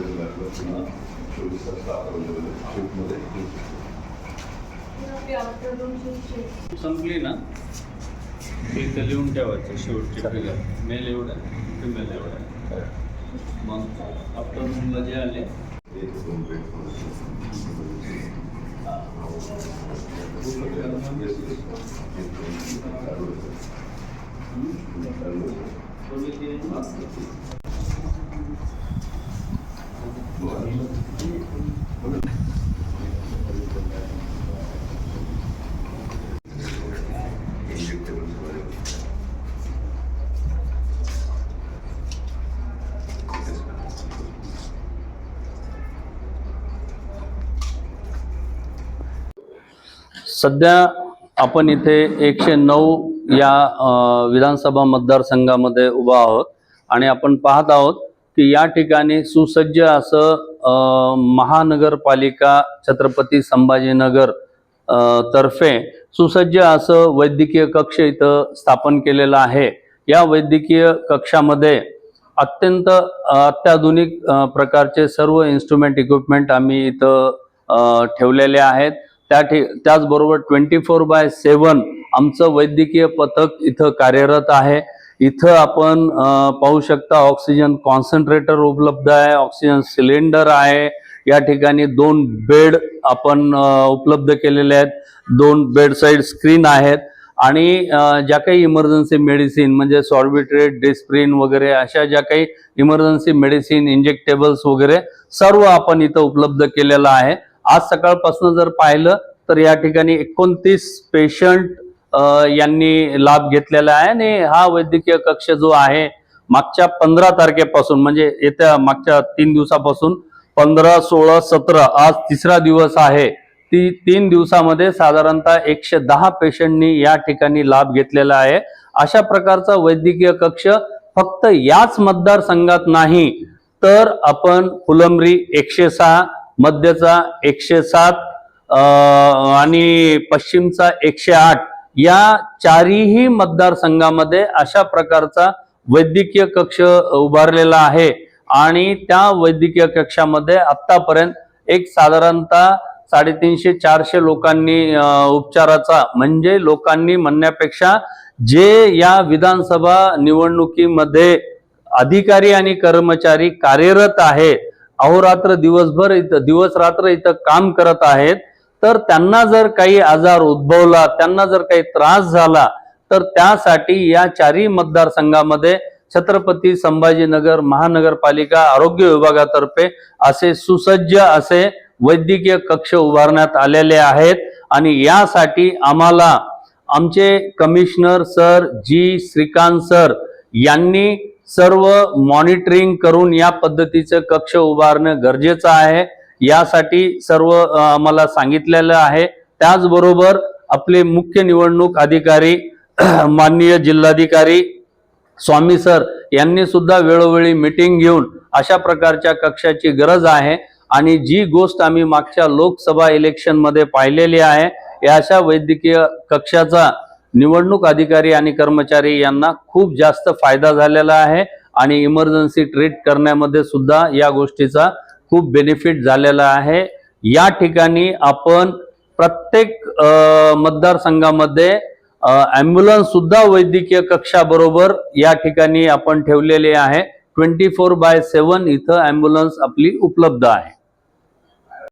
Staff पुन्हा चोवीस तास शिफ्टमध्ये संपली ना? इथं लिहून ठेवायचं शेवटची फिगर मेल एवढा फिमेल एवढा. मग आफ्टरनूनला जे आले. एक दोन सध्या आपण इथे एकशे नऊ या विधानसभा मतदारसंघामध्ये उभा आहोत आणि आपण पाहत आहोत की या ठिकाणी सुसज्ज असं महानगरपालिका छत्रपती संभाजीनगर तर्फे सुसज्ज असं वैद्यकीय कक्ष इथं स्थापन केलेलं आहे. या वैद्यकीय कक्षामध्ये अत्यंत अत्याधुनिक प्रकारचे सर्व इन्स्ट्रुमेंट इक्विपमेंट आम्ही इथं ठेवलेले आहेत. त्या ठि त्याचबरोबर ट्वेंटी फोर बाय सेवन आमचं वैद्यकीय पथक इथं कार्यरत आहे. इथं आपण पाहू शकता ऑक्सिजन कॉन्सन्ट्रेटर उपलब्ध आहे ऑक्सिजन सिलेंडर आहे. या ठिकाणी दोन बेड आपण उपलब्ध केलेले आहेत. दोन बेड साईड स्क्रीन आहेत. आणि ज्या काही इमर्जन्सी मेडिसिन म्हणजे सॉर्बिट्रेट डिस्प्रिन वगैरे अशा ज्या काही इमर्जन्सी मेडिसिन इंजेक्टेबल्स वगैरे सर्व आपण इथं उपलब्ध केलेलं आहे. आज सकाळपासून जर पाहिलं तर या ठिकाणी एकोणतीस पेशंट यांनी लाभ घेतलेला आहे आणि हा वैद्यकीय कक्ष जो आहे मागच्या पंधरा तारखेपासून म्हणजे येत्या मागच्या तीन दिवसापासून पंधरा सोळा सतरा आज तिसरा दिवस आहे ती तीन दिवसामध्ये साधारणतः एकशे दहा पेशंटनी या ठिकाणी लाभ घेतलेला आहे. अशा प्रकारचा वैद्यकीय कक्ष फक्त याच मतदारसंघात नाही तर आपण फुलंब्री एकशे सहा मध्यचा एकशे सात आणि पश्चिमचा एकशे आठ या चारीही मतदारसंघामध्ये अशा प्रकारचा वैद्यकीय कक्ष उभारलेला आहे. आणि त्या वैद्यकीय कक्षामध्ये आतापर्यंत एक साधारणतः साडेतीनशे चारशे लोकांनी उपचाराचा म्हणजे लोकांनी म्हणण्यापेक्षा जे या विधानसभा निवडणुकीमध्ये अधिकारी आणि कर्मचारी कार्यरत आहेत अहोरात्र दिवसभर इथं दिवस रात्र इथं काम करत आहेत तर त्यांना जर काही आजार उद्भवला त्यांना जर काही त्रास झाला तर त्यासाठी या चारही मतदारसंघामध्ये छत्रपती संभाजीनगर महानगरपालिका आरोग्य विभागातर्फे असे सुसज्ज असे वैद्यकीय कक्ष उभारण्यात आलेले आहेत. आणि यासाठी आम्हाला आमचे commissioner sir ji Shrikant sir यांनी सर्व मॉनिटरिंग करून या पद्धतीचं कक्ष उभारणं गरजेचं आहे. यासाठी सर्व आम्हाला सांगितलेलं आहे. त्याचबरोबर आपले मुख्य निवडणूक अधिकारी माननीय जिल्हाधिकारी स्वामी सर यांनी सुद्धा वेळोवेळी मिटिंग घेऊन अशा प्रकारच्या कक्षाची गरज आहे आणि जी गोष्ट आम्ही मागच्या लोकसभा इलेक्शनमध्ये पाहिलेली आहे या अशा वैद्यकीय कक्षाचा निवडणूक अधिकारी आणि कर्मचारी यांना खूप जास्त फायदा झालेला आहे आणि इमर्जन्सी ट्रीट करण्यामध्ये सुद्धा या गोष्टीचा खूप बेनिफिट झालेला आहे. या ठिकाणी आपण प्रत्येक मतदारसंघामध्ये ॲम्ब्युलन्ससुद्धा वैद्यकीय कक्षाबरोबर या ठिकाणी आपण ठेवलेले आहे. ट्वेंटी फोर बाय सेवन इथं ॲम्ब्युलन्स आपली उपलब्ध आहे.